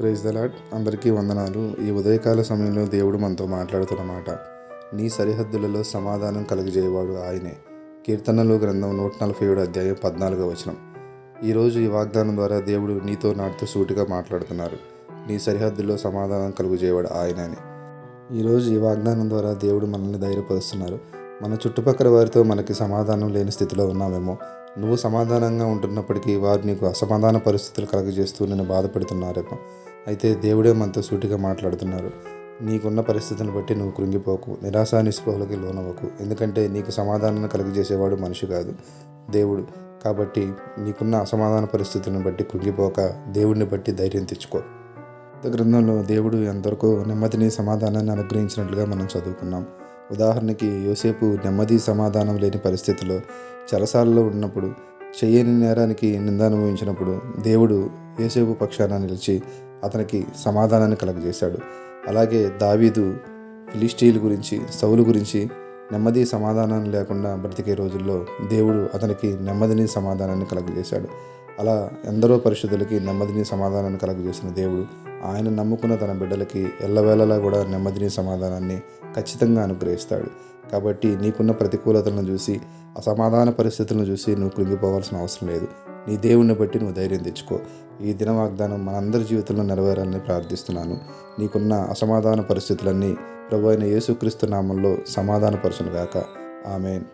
Praise the అందరికీ వందనాలు. ఈ ఉదయకాల సమయంలో దేవుడు మనతో మాట్లాడుతున్నమాట. నీ సరిహద్దులలో సమాధానం కలుగజేయవాడు ఆయనే. కీర్తనలు గ్రంథం నూట నలభై ఏడు అధ్యాయం పద్నాలుగో వచనం. ఈరోజు ఈ వాగ్దానం ద్వారా దేవుడు నీతో నాటితో సూటిగా మాట్లాడుతున్నారు. నీ సరిహద్దుల్లో సమాధానం కలుగజేయవాడు ఆయన అని. ఈరోజు ఈ వాగ్దానం ద్వారా దేవుడు మనల్ని ధైర్యపరుస్తున్నారు. మన చుట్టుపక్కల వారితో మనకి సమాధానం లేని స్థితిలో ఉన్నామేమో. నువ్వు సమాధానంగా ఉంటున్నప్పటికీ వారు నీకు అసమాధాన పరిస్థితులు కలగజేస్తూ నేను బాధపెడుతున్నారేమో. అయితే దేవుడే మనతో సూటిగా మాట్లాడుతున్నారు. నీకున్న పరిస్థితులను బట్టి నువ్వు కృంగిపోకు. నిరాశ నిస్పృహలకి లోనవ్వకు. ఎందుకంటే నీకు సమాధానాన్ని కలుగజేసేవాడు మనిషి కాదు దేవుడు. కాబట్టి నీకున్న అసమాధాన పరిస్థితులను బట్టి కృంగిపోక దేవుడిని బట్టి ధైర్యం తెచ్చుకో. గ్రంథంలో దేవుడు ఎంతవరకు నెమ్మదిని సమాధానాన్ని అనుగ్రహించినట్లుగా మనం చదువుకున్నాం. ఉదాహరణకి యోసేపు నెమ్మది సమాధానం లేని పరిస్థితిలో చెరసాలలో ఉన్నప్పుడు చేయని నేరానికి నిందానుభవించినప్పుడు దేవుడు యోసేపు పక్షాన నిలిచి అతనికి సమాధానాన్ని కలగజేశాడు. అలాగే దావీదు ఫిలిస్టీల్ గురించి సౌలు గురించి నెమ్మది సమాధానం లేకుండా బ్రతికే రోజుల్లో దేవుడు అతనికి నెమ్మదిని సమాధానాన్ని కలగజేశాడు. అలా ఎందరో పరిశుద్ధులకి నెమ్మదిని సమాధానాన్ని కలగజేసిన దేవుడు ఆయన నమ్ముకున్న తన బిడ్డలకి ఎల్లవేళలా కూడా నెమ్మదిని సమాధానాన్ని ఖచ్చితంగా అనుగ్రహిస్తాడు. కాబట్టి నీకున్న ప్రతికూలతలను చూసి అసమాధాన పరిస్థితులను చూసి నువ్వు కృంగిపోవాల్సిన అవసరం లేదు. నీ దేవుణ్ణి బట్టి నువ్వు ధైర్యం తెచ్చుకో. ఈ దిన వాగ్దానం మనందరి జీవితంలో నెరవేరాలని ప్రార్థిస్తున్నాను. నీకున్న అసమాధాన పరిస్థితులన్నీ ప్రభు అయిన యేసుక్రీస్తు నామంలో సమాధానపరచునుగాక. ఆమెన్.